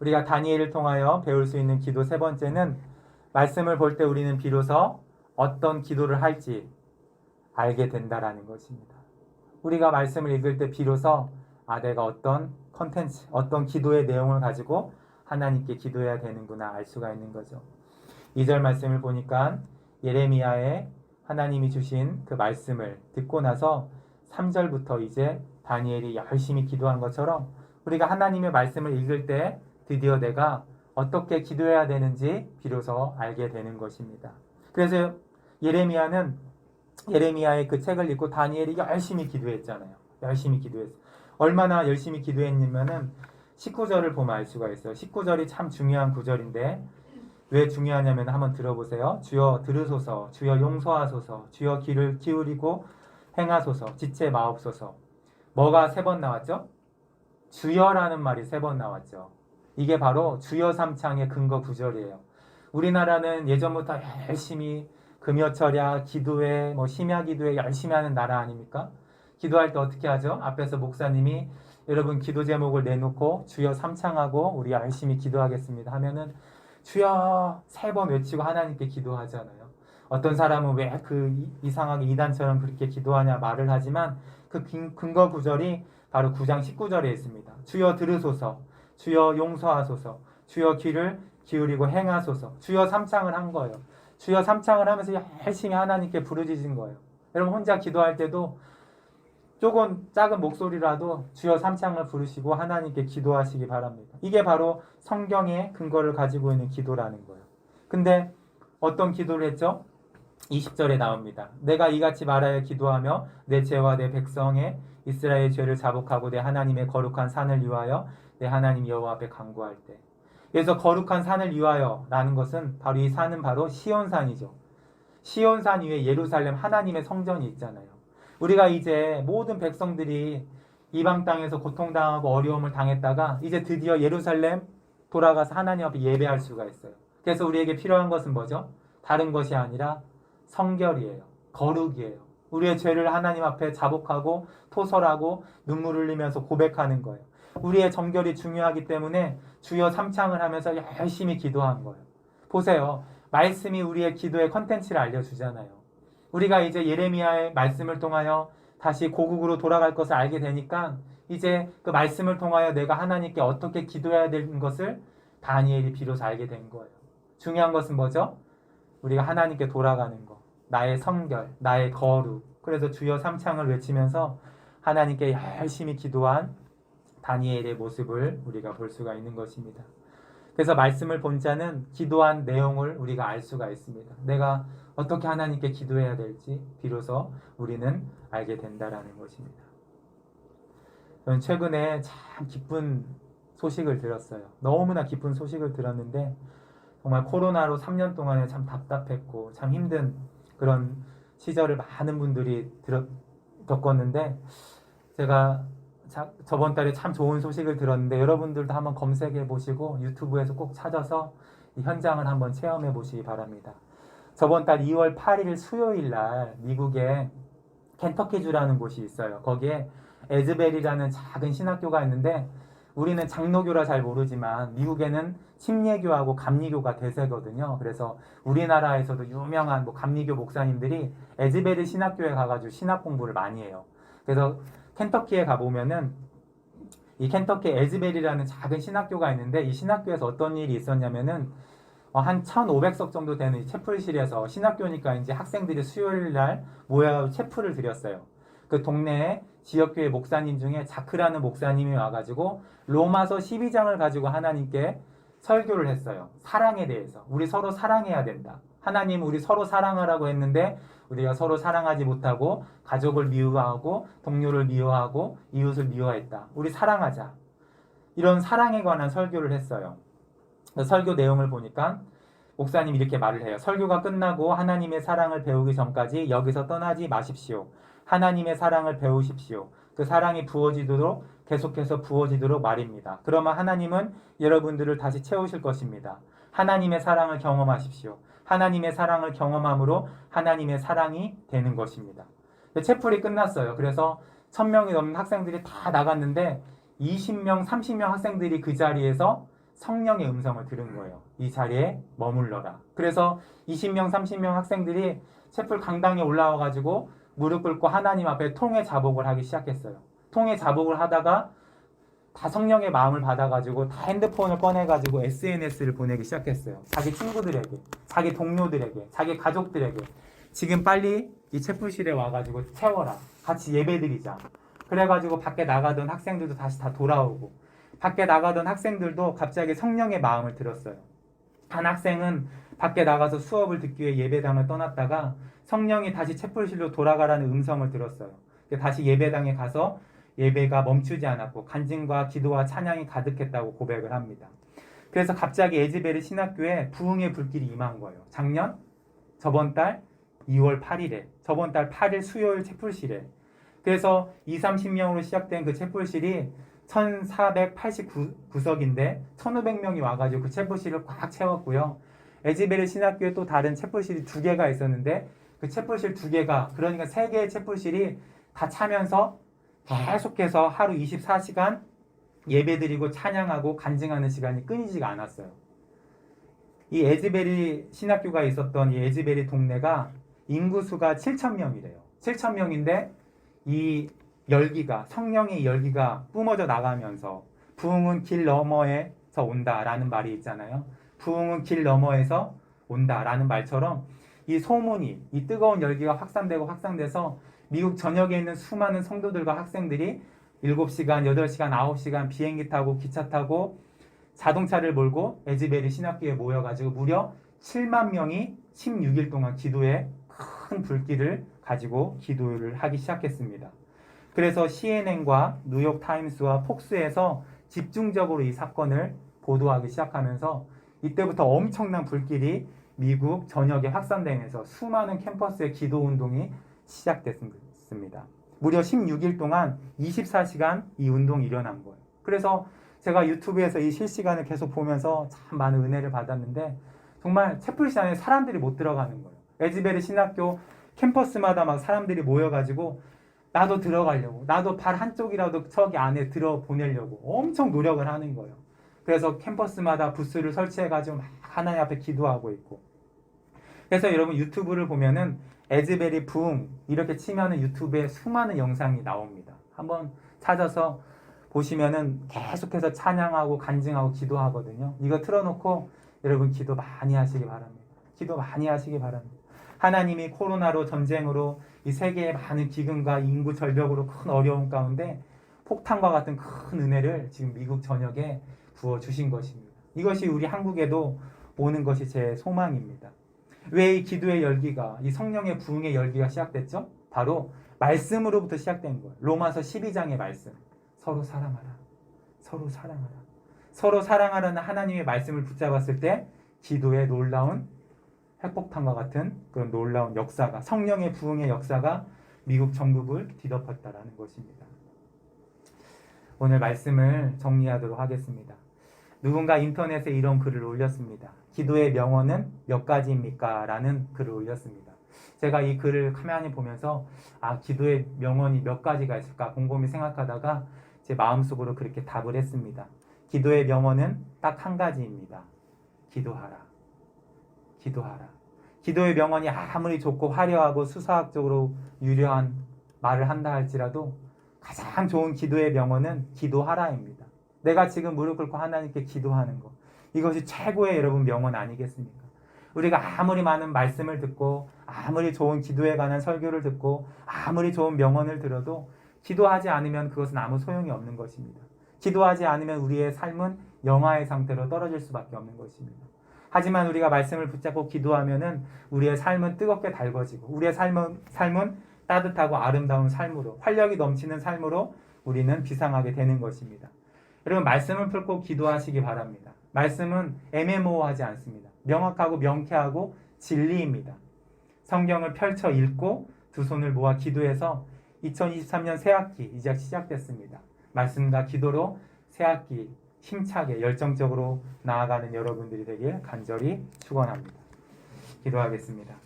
우리가 다니엘을 통하여 배울 수 있는 기도 세 번째는 말씀을 볼 때 우리는 비로소 어떤 기도를 할지 알게 된다라는 것입니다. 우리가 말씀을 읽을 때 비로소 아 내가 어떤 컨텐츠, 어떤 기도의 내용을 가지고 하나님께 기도해야 되는구나 알 수가 있는 거죠. 2절 말씀을 보니까 예레미야에 하나님이 주신 그 말씀을 듣고 나서 3절부터 이제 다니엘이 열심히 기도한 것처럼 우리가 하나님의 말씀을 읽을 때 드디어 내가 어떻게 기도해야 되는지 비로소 알게 되는 것입니다. 그래서 예레미야는 예레미야의 그 책을 읽고 다니엘이 열심히 기도했잖아요. 열심히 기도했어요. 얼마나 열심히 기도했냐면은 19절을 보면 알 수가 있어요. 19절이 참 중요한 구절인데 왜 중요하냐면 한번 들어보세요. 주여 들으소서, 주여 용서하소서, 주여 귀를 기울이고 행하소서, 지체 마옵소서. 뭐가 세 번 나왔죠? 주여라는 말이 세 번 나왔죠. 이게 바로 주여 삼창의 근거 구절이에요. 우리나라는 예전부터 열심히 금요 철야 기도회, 뭐 심야 기도회 열심히 하는 나라 아닙니까? 기도할 때 어떻게 하죠? 앞에서 목사님이 여러분 기도 제목을 내놓고 주여 삼창하고 우리 열심히 기도하겠습니다 하면은 주여 세 번 외치고 하나님께 기도하잖아요. 어떤 사람은 왜 그 이상하게 이단처럼 그렇게 기도하냐 말을 하지만 그 근- 근거 구절이 바로 9장 19절에 있습니다. 주여 들으소서, 주여 용서하소서, 주여 귀를 기울이고 행하소서, 주여 삼창을 한 거예요. 주여 삼창을 하면서 열심히 하나님께 부르짖은 거예요. 여러분 혼자 기도할 때도 조금 작은 목소리라도 주여 삼창을 부르시고 하나님께 기도하시기 바랍니다. 이게 바로 성경의 근거를 가지고 있는 기도라는 거예요. 근데 어떤 기도를 했죠? 20절에 나옵니다. 내가 이같이 말하여 기도하며 내 죄와 내 백성의 이스라엘 죄를 자복하고 내 하나님의 거룩한 산을 위하여 내 하나님 여호와 앞에 간구할 때. 그래서 거룩한 산을 위하여라는 것은 바로 이 산은 바로 시온산이죠. 시온산 위에 예루살렘 하나님의 성전이 있잖아요. 우리가 이제 모든 백성들이 이방 땅에서 고통당하고 어려움을 당했다가 이제 드디어 예루살렘 돌아가서 하나님 앞에 예배할 수가 있어요. 그래서 우리에게 필요한 것은 뭐죠? 다른 것이 아니라 성결이에요. 거룩이에요. 우리의 죄를 하나님 앞에 자복하고 토설하고 눈물 흘리면서 고백하는 거예요. 우리의 정결이 중요하기 때문에 주여 삼창을 하면서 열심히 기도한 거예요. 보세요. 말씀이 우리의 기도의 컨텐츠를 알려주잖아요. 우리가 이제 예레미야의 말씀을 통하여 다시 고국으로 돌아갈 것을 알게 되니까 이제 그 말씀을 통하여 내가 하나님께 어떻게 기도해야 되는 것을 다니엘이 비로소 알게 된 거예요. 중요한 것은 뭐죠? 우리가 하나님께 돌아가는 거. 나의 성결, 나의 거룩. 그래서 주여 삼창을 외치면서 하나님께 열심히 기도한 다니엘의 모습을 우리가 볼 수가 있는 것입니다. 그래서 말씀을 본 자는 기도한 내용을 우리가 알 수가 있습니다. 내가 어떻게 하나님께 기도해야 될지 비로소 우리는 알게 된다라는 것입니다. 저는 최근에 참 기쁜 소식을 들었어요. 너무나 기쁜 소식을 들었는데 정말 코로나로 3년 동안에 참 답답했고 참 힘든 그런 시절을 많은 분들이 들었, 겪었는데 제가 자, 저번 달에 참 좋은 소식을 들었는데 여러분들도 한번 검색해 보시고 유튜브에서 꼭 찾아서 이 현장을 한번 체험해 보시기 바랍니다. 저번 달 2월 8일 수요일 날 미국에 켄터키주라는 곳이 있어요. 거기에 에즈벨이라는 작은 신학교가 있는데 우리는 장로교라 잘 모르지만 미국에는 침례교하고 감리교가 대세거든요. 그래서 우리나라에서도 유명한 뭐 감리교 목사님들이 에즈베리 신학교에 가가지고 신학 공부를 많이 해요. 그래서 켄터키에 가보면은 이 켄터키 에즈벨이라는 작은 신학교가 있는데 이 신학교에서 어떤 일이 있었냐면은 어, 한 1,500석 정도 되는 이 채플실에서 신학교니까 이제 학생들이 수요일 날 모여 채플을 드렸어요. 그 동네에 지역교회 목사님 중에 자크라는 목사님이 와가지고 로마서 12장을 가지고 하나님께 설교를 했어요. 사랑에 대해서. 우리 서로 사랑해야 된다. 하나님 우리 서로 사랑하라고 했는데 우리가 서로 사랑하지 못하고 가족을 미워하고 동료를 미워하고 이웃을 미워했다. 우리 사랑하자. 이런 사랑에 관한 설교를 했어요. 그 설교 내용을 보니까 목사님이 이렇게 말을 해요. 설교가 끝나고 하나님의 사랑을 배우기 전까지 여기서 떠나지 마십시오. 하나님의 사랑을 배우십시오. 그 사랑이 부어지도록 계속해서 부어지도록 말입니다. 그러면 하나님은 여러분들을 다시 채우실 것입니다. 하나님의 사랑을 경험하십시오. 하나님의 사랑을 경험함으로 하나님의 사랑이 되는 것입니다. 채플이 끝났어요. 그래서 1000명이 넘는 학생들이 다 나갔는데 20명, 30명 학생들이 그 자리에서 성령의 음성을 들은 거예요. 이 자리에 머물러라. 그래서 20명, 30명 학생들이 채플 강당에 올라와 가지고 무릎 꿇고 하나님 앞에 통회 자복을 하기 시작했어요. 통회 자복을 하다가 다 성령의 마음을 받아가지고 다 핸드폰을 꺼내가지고 SNS를 보내기 시작했어요. 자기 친구들에게, 자기 동료들에게, 자기 가족들에게 지금 빨리 이 채플실에 와가지고 채워라. 같이 예배 드리자. 그래가지고 밖에 나가던 학생들도 다시 다 돌아오고 밖에 나가던 학생들도 갑자기 성령의 마음을 들었어요. 한 학생은 밖에 나가서 수업을 듣기 위해 예배당을 떠났다가 성령이 다시 채플실로 돌아가라는 음성을 들었어요. 다시 예배당에 가서 예배가 멈추지 않았고 간증과 기도와 찬양이 가득했다고 고백을 합니다. 그래서 갑자기 에즈베르 신학교에 부흥의 불길이 임한 거예요. 작년 저번 달 2월 8일에 저번 달 8일 수요일 채플실에 그래서 2, 30명으로 시작된 그 채플실이 1489석인데 1500명이 와가지고 그 채플실을 꽉 채웠고요. 에즈베르 신학교에 또 다른 채플실이 두 개가 있었는데 그 채플실 두 개가 그러니까 세 개의 채플실이 다 차면서 계속해서 하루 24시간 예배드리고 찬양하고 간증하는 시간이 끊이지가 않았어요. 이 에즈베리 신학교가 있었던 이 에즈베리 동네가 인구수가 7천 명이래요. 7천 명인데 이 열기가 성령의 열기가 뿜어져 나가면서 부흥은 길 너머에서 온다라는 말이 있잖아요. 부흥은 길 너머에서 온다라는 말처럼 이 소문이 이 뜨거운 열기가 확산되고 확산돼서 미국 전역에 있는 수많은 성도들과 학생들이 7시간, 8시간, 9시간 비행기 타고 기차 타고 자동차를 몰고 에즈베리 신학교에 모여 가지고 무려 7만 명이 16일 동안 기도에 큰 불길을 가지고 기도를 하기 시작했습니다. 그래서 CNN과 뉴욕 타임스와 폭스에서 집중적으로 이 사건을 보도하기 시작하면서 이때부터 엄청난 불길이 미국 전역에 확산되면서 수많은 캠퍼스의 기도 운동이 시작됐습니다. 무려 16일 동안 24시간 이 운동이 일어난 거예요. 그래서 제가 유튜브에서 이 실시간을 계속 보면서 참 많은 은혜를 받았는데 정말 채플시 안에 사람들이 못 들어가는 거예요. 에즈베르 신학교 캠퍼스마다 막 사람들이 모여가지고 나도 들어가려고 나도 발 한쪽이라도 저기 안에 들어 보내려고 엄청 노력을 하는 거예요. 그래서 캠퍼스마다 부스를 설치해가지고 막 하나님 앞에 기도하고 있고 그래서 여러분 유튜브를 보면은 에즈베리 붕 이렇게 치면은 유튜브에 수많은 영상이 나옵니다. 한번 찾아서 보시면은 계속해서 찬양하고 간증하고 기도하거든요. 이거 틀어놓고 여러분 기도 많이 하시기 바랍니다. 기도 많이 하시기 바랍니다. 하나님이 코로나로 전쟁으로 이 세계의 많은 기근과 인구 절벽으로 큰 어려움 가운데 폭탄과 같은 큰 은혜를 지금 미국 전역에 부어 주신 것입니다. 이것이 우리 한국에도 오는 것이 제 소망입니다. 왜 이 기도의 열기가 이 성령의 부흥의 열기가 시작됐죠? 바로 말씀으로부터 시작된 거예요. 로마서 12장의 말씀. 서로 사랑하라. 서로 사랑하라. 서로 사랑하라는 하나님의 말씀을 붙잡았을 때 기도의 놀라운 핵폭탄과 같은 그런 놀라운 역사가 성령의 부흥의 역사가 미국 전국을 뒤덮었다라는 것입니다. 오늘 말씀을 정리하도록 하겠습니다. 누군가 인터넷에 이런 글을 올렸습니다. 기도의 명언은 몇 가지입니까? 라는 글을 올렸습니다. 제가 이 글을 가만히 보면서 아, 기도의 명언이 몇 가지가 있을까 곰곰이 생각하다가 제 마음속으로 그렇게 답을 했습니다. 기도의 명언은 딱 한 가지입니다. 기도하라. 기도하라. 기도의 명언이 아무리 좋고 화려하고 수사학적으로 유려한 말을 한다 할지라도 가장 좋은 기도의 명언은 기도하라입니다. 내가 지금 무릎 꿇고 하나님께 기도하는 것. 이것이 최고의 여러분 명언 아니겠습니까? 우리가 아무리 많은 말씀을 듣고 아무리 좋은 기도에 관한 설교를 듣고 아무리 좋은 명언을 들어도 기도하지 않으면 그것은 아무 소용이 없는 것입니다. 기도하지 않으면 우리의 삶은 영화의 상태로 떨어질 수밖에 없는 것입니다. 하지만 우리가 말씀을 붙잡고 기도하면은 우리의 삶은 뜨겁게 달궈지고 우리의 삶은 삶은 따뜻하고 아름다운 삶으로 활력이 넘치는 삶으로 우리는 비상하게 되는 것입니다. 여러분 말씀을 풀고 기도하시기 바랍니다. 말씀은 애매모호하지 않습니다. 명확하고 명쾌하고 진리입니다. 성경을 펼쳐 읽고 두 손을 모아 기도해서 2023년 새학기 이제 시작됐습니다. 말씀과 기도로 새학기 힘차게 열정적으로 나아가는 여러분들이 되길 간절히 축원합니다. 기도하겠습니다.